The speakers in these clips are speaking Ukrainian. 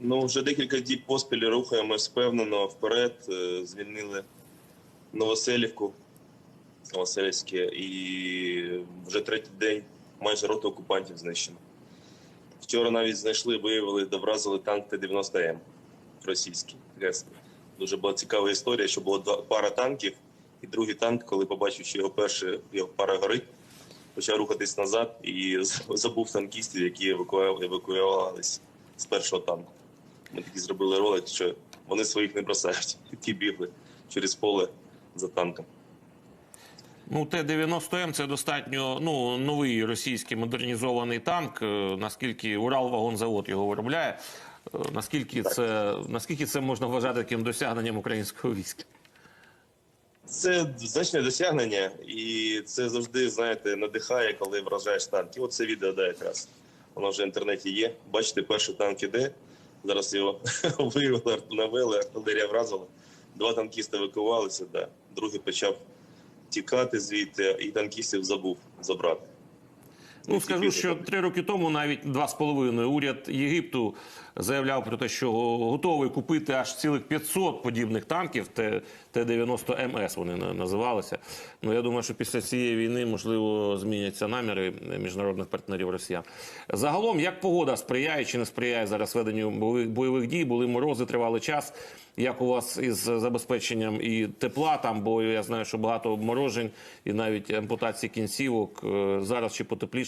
Ну, вже декілька діб поспіль рухаємось впевнено вперед. Е, Звільнили Новоселівку, Новоселівське, і вже третій день майже роту окупантів знищено. Вчора навіть знайшли, виявили, довразили танк Т-90М російський. Дуже була цікава історія, що було два пара танків, і другий танк, коли побачив, що його перша його пара горить, почав рухатись назад і забув танкістів, які евакуювалися з першого танку. Ми такі зробили ролик, що вони своїх не бросають. Ті бігли через поле за танком. Ну, Т-90М це достатньо ну, новий російський модернізований танк. Е, Наскільки Уралвагонзавод його виробляє, е, наскільки це, наскільки це можна вважати таким досягненням українського війська? Це значне досягнення, і це завжди, знаєте, надихає, коли вражаєш танк. І от це відео, да, якраз. Воно вже в інтернеті є. Бачите, перший танк іде. Зараз його виявили, навели, артилерія вразила. Два танкісти евакувалися, да. другий почав тікати звідти, і танкістів забув забрати. Ну, скажу, що три роки тому навіть два з половиною уряд Єгипту заявляв про те, що готовий купити аж цілих 500 подібних танків. Т- Т-90МС вони на- називалися. Ну я думаю, що після цієї війни можливо зміняться наміри міжнародних партнерів Росіян. Загалом, як погода сприяє чи не сприяє зараз веденню бойових, дій, були морози, тривалий час. Як у вас із забезпеченням і тепла там, бо я знаю, що багато обморожень і навіть ампутації кінцівок Е, зараз чи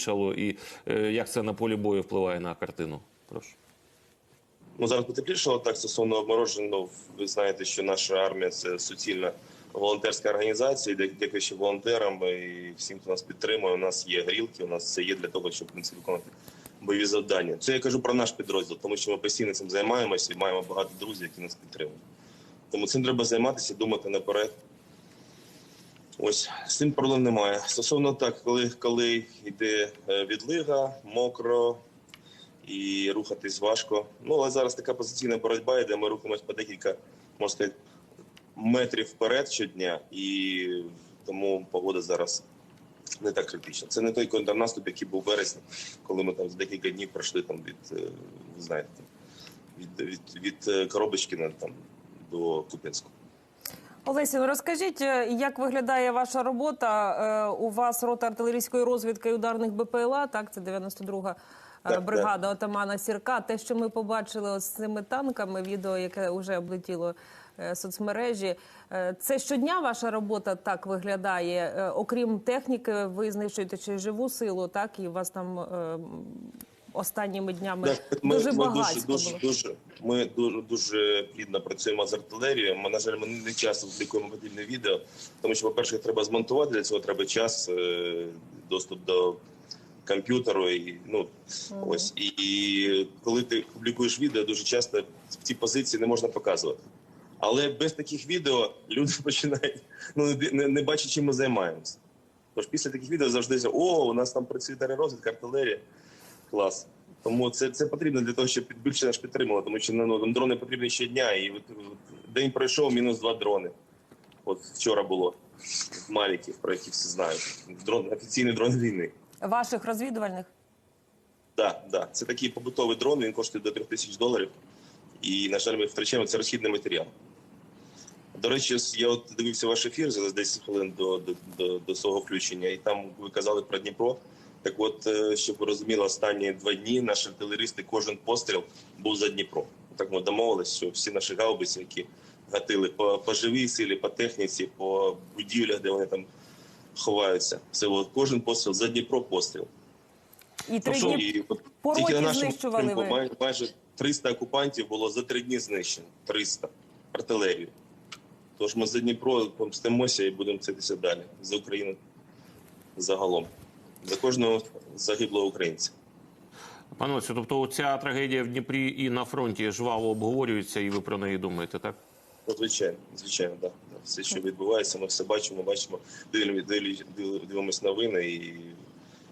потеплішало, і е, як це на полі бою впливає на картину? Прошу. Ну зараз потеплішало так стосовно обморожень. Ви знаєте, що наша армія це суцільна волонтерська організація. Дя- Дякуючи волонтерам і всім, хто нас підтримує. У нас є грілки, у нас все є для того, щоб принципі, виконати бойові завдання. Це я кажу про наш підрозділ, тому що ми постійно цим займаємося і маємо багато друзів, які нас підтримують. Тому цим треба займатися, думати наперед. Ось з цим проблем немає. Стосовно так, коли, коли йде е, відлига, мокро, і рухатись важко. Ну але зараз така позиційна боротьба, де ми рухаємось по декілька, можна сказати, метрів вперед щодня, і тому погода зараз не так критична. Це не той контрнаступ, який був вересні, коли ми там за декілька днів пройшли там від е, ви знаєте, від, від, від е, Коробочкіна там до Куп'янську. Олесю, розкажіть, е, як виглядає ваша робота? Е, У вас рота артилерійської розвідки і ударних БПЛА, так, це 92-га е, Так, бригада отамана Сірка. Те, що ми побачили з цими танками, відео, яке вже облетіло соцмережі. Це щодня ваша робота так виглядає. Окрім техніки, ви знищуєте чи живу силу, так, і у вас там останніми днями ми, дуже ми багатько дуже, було. дуже, дуже, ми дуже, дуже плідно працюємо з артилерією. Ми, на жаль, ми не часто публікуємо подібне відео, тому що, по-перше, треба змонтувати, для цього треба час, е, доступ до комп'ютеру. І, ну, ось. І, і коли ти публікуєш відео, дуже часто ці позиції не можна показувати. Але без таких відео люди починають ну, не, не, не бачать, чим ми займаємося. Тож після таких відео завжди о, у нас там працює розвідка, артилерія. Клас. Тому це, це потрібно для того, щоб більше нас підтримало, тому що ну, там дрони потрібні щодня, і от, от, день пройшов, мінус два дрони. От вчора було Мавіків, про які всі знають. Дрон, офіційний дрон війни. Ваших розвідувальних? Так, да, да. Це такий побутовий дрон, він коштує до 3 тисяч доларів. І, на жаль, ми втрачаємо це розхідний матеріал. До речі, я от дивився ваш ефір за 10 хвилин до, до, до, до свого включення, і там ви казали про Дніпро. Так от, е, щоб ви розуміли, останні два дні наші артилеристи, кожен постріл був за Дніпро. Так ми домовилися, що всі наші гаубиці, які гатили по, по живій силі, по техніці, по будівлях, де вони там ховаються. Це от, кожен постріл за Дніпро постріл. І три Тобто, дні і тільки на нашому знищували ви. май- майже 300 окупантів було за три дні знищено. 300 артилерію. Тож ми за Дніпро помстимося і будемо цитися далі за Україну загалом. За кожного загиблого українця. Пане Олексію, тобто ця трагедія в Дніпрі і на фронті жваво обговорюється, і ви про неї думаєте, так? Звичайно, звичайно, так. Да. Все, що відбувається, ми все бачимо, бачимо, дивимося новини, і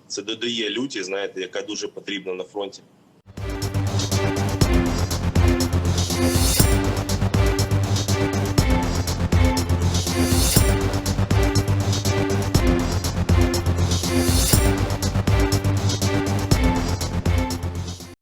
це додає люті, знаєте, яка дуже потрібна на фронті.